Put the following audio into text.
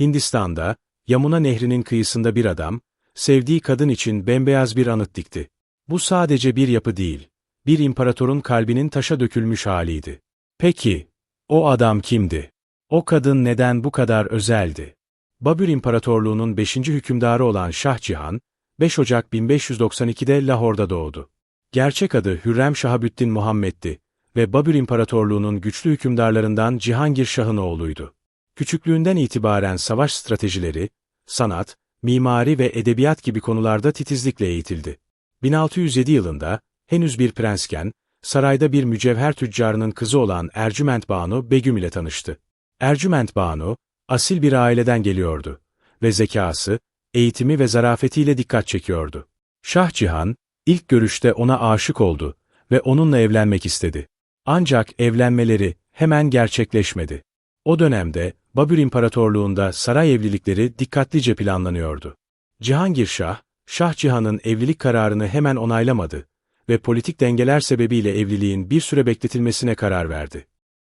Hindistan'da, Yamuna Nehri'nin kıyısında bir adam, sevdiği kadın için bembeyaz bir anıt dikti. Bu sadece bir yapı değil, bir imparatorun kalbinin taşa dökülmüş haliydi. Peki, o adam kimdi? O kadın neden bu kadar özeldi? Babür İmparatorluğu'nun 5. hükümdarı olan Şah Cihan, 5 Ocak 1592'de Lahor'da doğdu. Gerçek adı Hürrem Şahabüddin Muhammed'di ve Babür İmparatorluğu'nun güçlü hükümdarlarından Cihangir Şah'ın oğluydu. Küçüklüğünden itibaren savaş stratejileri, sanat, mimari ve edebiyat gibi konularda titizlikle eğitildi. 1607 yılında, henüz bir prensken, sarayda bir mücevher tüccarının kızı olan Ercüment Banu Begüm ile tanıştı. Ercüment Banu, asil bir aileden geliyordu ve zekası, eğitimi ve zarafetiyle dikkat çekiyordu. Şah Cihan, ilk görüşte ona aşık oldu ve onunla evlenmek istedi. Ancak evlenmeleri hemen gerçekleşmedi. O dönemde Babür İmparatorluğu'nda saray evlilikleri dikkatlice planlanıyordu. Cihangir Şah, Şah Cihan'ın evlilik kararını hemen onaylamadı ve politik dengeler sebebiyle evliliğin bir süre bekletilmesine karar verdi.